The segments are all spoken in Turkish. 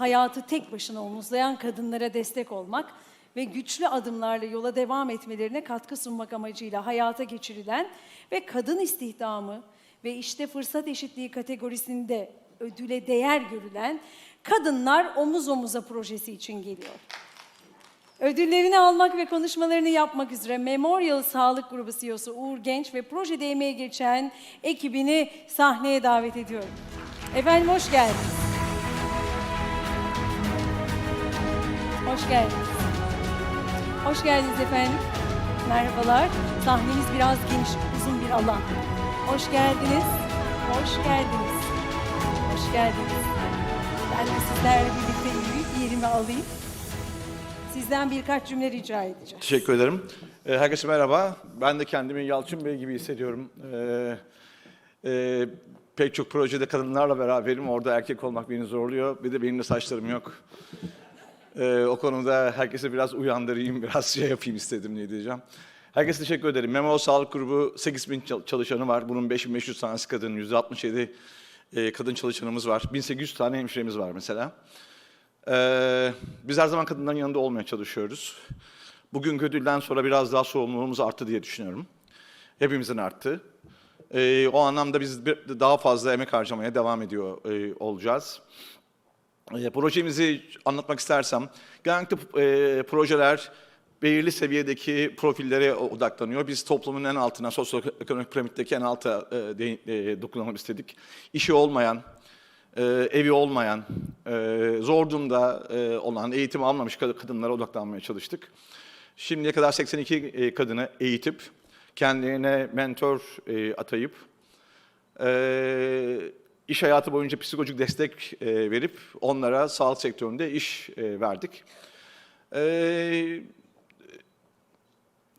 hayatı tek başına omuzlayan kadınlara destek olmak ve güçlü adımlarla yola devam etmelerine katkı sunmak amacıyla hayata geçirilen ve kadın istihdamı ve işte fırsat eşitliği kategorisinde ödüle değer görülen Kadınlar Omuz Omuza projesi için geliyor. Ödüllerini almak ve konuşmalarını yapmak üzere Memorial Sağlık Grubu CEO'su Uğur Genç ve projede emeğe geçen ekibini sahneye davet ediyorum. Efendim hoş geldiniz. Hoş geldiniz. Hoş geldiniz efendim. Merhabalar. Sahnemiz biraz geniş, uzun bir alan. Hoş geldiniz. Hoş geldiniz. Hoş geldiniz. Ben de sizlerle birlikte yürüyüp yerimi alayım. Sizden birkaç cümle rica edeceğim. Teşekkür ederim. Ee, Herkese merhaba. Ben de kendimi Yalçın Bey gibi hissediyorum. Ee, e, pek çok projede kadınlarla beraberim. Orada erkek olmak beni zorluyor. Bir de benim de saçlarım yok. Ee, o konuda herkese biraz uyandırayım, biraz şey yapayım istedim diye diyeceğim. Herkese teşekkür ederim. Memo Sağlık Grubu 8000 çal- çalışanı var. Bunun 5500 tanesi kadın, %67 e, kadın çalışanımız var. 1800 tane hemşiremiz var mesela. Ee, biz her zaman kadınların yanında olmaya çalışıyoruz. Bugün ödülden sonra biraz daha sorumluluğumuz arttı diye düşünüyorum. Hepimizin arttı. Ee, o anlamda biz bir- daha fazla emek harcamaya devam ediyor e, olacağız. E, projemizi anlatmak istersem, genellikle e, projeler belirli seviyedeki profillere odaklanıyor. Biz toplumun en altına, sosyoekonomik piramitteki en alta e, de, e, dokunalım istedik. İşi olmayan, e, evi olmayan, e, zor durumda e, olan, eğitim almamış kad- kadınlara odaklanmaya çalıştık. Şimdiye kadar 82 e, kadını eğitip, kendilerine mentor e, atayıp, e, iş hayatı boyunca psikolojik destek e, verip onlara sağlık sektöründe iş e, verdik. E,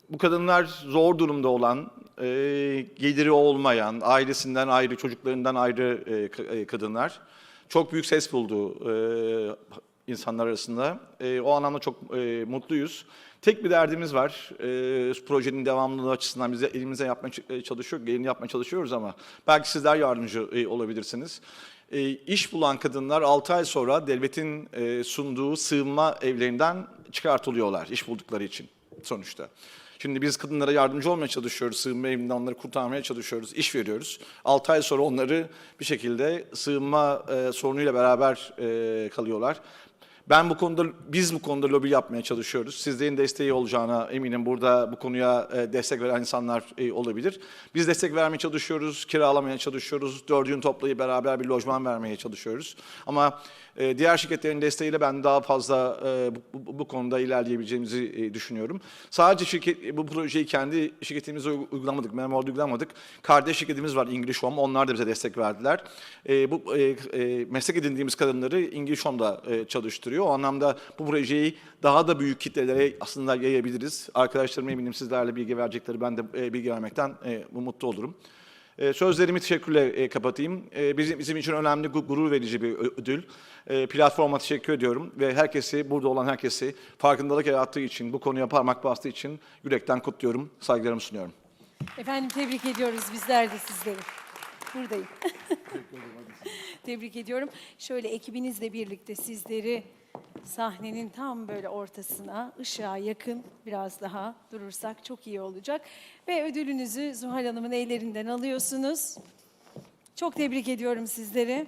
bu kadınlar zor durumda olan, geliri olmayan, ailesinden ayrı, çocuklarından ayrı ka- kadınlar. Çok büyük ses buldu insanlar arasında. E, o anlamda çok e, mutluyuz. Tek bir derdimiz var. E, projenin devamlılığı açısından biz elimize yapmaya e, çalışıyor, gelini yapmaya çalışıyoruz ama belki sizler yardımcı e, olabilirsiniz. E, iş bulan kadınlar 6 ay sonra devletin e, sunduğu sığınma evlerinden çıkartılıyorlar iş buldukları için sonuçta. Şimdi biz kadınlara yardımcı olmaya çalışıyoruz, sığınma evinden onları kurtarmaya çalışıyoruz, iş veriyoruz. 6 ay sonra onları bir şekilde sığınma e, sorunuyla beraber e, kalıyorlar. Ben bu konuda, biz bu konuda lobi yapmaya çalışıyoruz. Sizlerin desteği olacağına eminim. Burada bu konuya e, destek veren insanlar e, olabilir. Biz destek vermeye çalışıyoruz, kiralamaya çalışıyoruz, dördüğün toplayıp beraber bir lojman vermeye çalışıyoruz. Ama e, diğer şirketlerin desteğiyle ben daha fazla bu, konuda ilerleyebileceğimizi düşünüyorum. Sadece şirket bu projeyi kendi şirketimize uy- uygulamadık, Memor'da uygulamadık. Kardeş şirketimiz var English Home, onlar da bize destek verdiler. Bu meslek edindiğimiz kadınları English Home'da e, çalıştırıyor. O anlamda bu projeyi daha da büyük kitlelere aslında yayabiliriz. Arkadaşlarım eminim sizlerle bilgi verecekleri, ben de e, bilgi vermekten e, mutlu olurum. E, Sözlerimi teşekkürle kapatayım. Bizim, bizim için önemli, gu- gurur verici bir ödül. Platforma teşekkür ediyorum ve herkesi, burada olan herkesi farkındalık yarattığı için, bu konuya parmak bastığı için yürekten kutluyorum, saygılarımı sunuyorum. Efendim tebrik ediyoruz bizler de sizleri. Buradayım. tebrik ediyorum. Şöyle ekibinizle birlikte sizleri sahnenin tam böyle ortasına, ışığa yakın biraz daha durursak çok iyi olacak. Ve ödülünüzü Zuhal Hanım'ın ellerinden alıyorsunuz. Çok tebrik ediyorum sizleri.